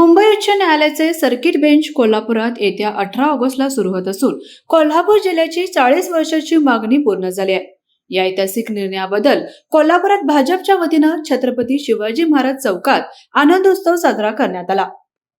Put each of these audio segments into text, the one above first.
मुंबई उच्च न्यायालयाचे circuit bench कोल्हापुरात येत्या अठरा ऑगस्टला सुरू होत असून कोल्हापूर जिल्ह्याची चाळीस वर्षाची मागणी पूर्ण झाली आहे. या ऐतिहासिक निर्णयाबद्दल कोल्हापुरात भाजपच्या वतीनं छत्रपती शिवाजी महाराज चौकात आनंदोत्सव साजरा करण्यात आला.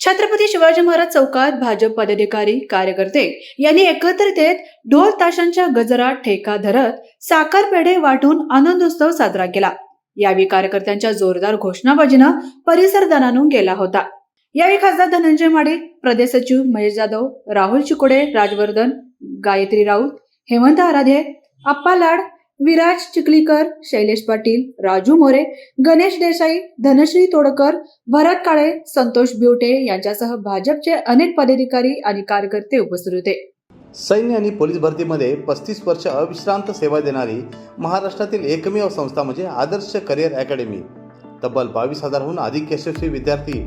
छत्रपती शिवाजी महाराज चौकात भाजप पदाधिकारी कार्यकर्ते यांनी एकत्रित येत ढोल ताशांच्या गजरात ठेका धरत साखर पेढे वाटून आनंदोत्सव साजरा केला. यावेळी कार्यकर्त्यांच्या जोरदार घोषणाबाजीनं परिसर दणानून गेला होता. यावेळी खासदार धनंजय माडे प्रदेश सचिव महेश जाधव राहुल चिकोडे राजवर्धन गायत्री राऊत हेमंत आराधे अप्पा लाड विराज चिखलीकर शैलेश पाटील राजू मोरे गणेश देसाई धनश्री तोडकर भरत काळे संतोष बिवटे यांच्यासह भाजपचे अनेक पदाधिकारी आणि कार्यकर्ते उपस्थित होते. सैन्य आणि पोलीस भरतीमध्ये पस्तीस वर्ष अविश्रांत सेवा देणारी महाराष्ट्रातील एकमेव संस्था म्हणजे आदर्श करिअर अकॅडमी. तब्बल बावीस हजारहून अधिक यशस्वी विद्यार्थी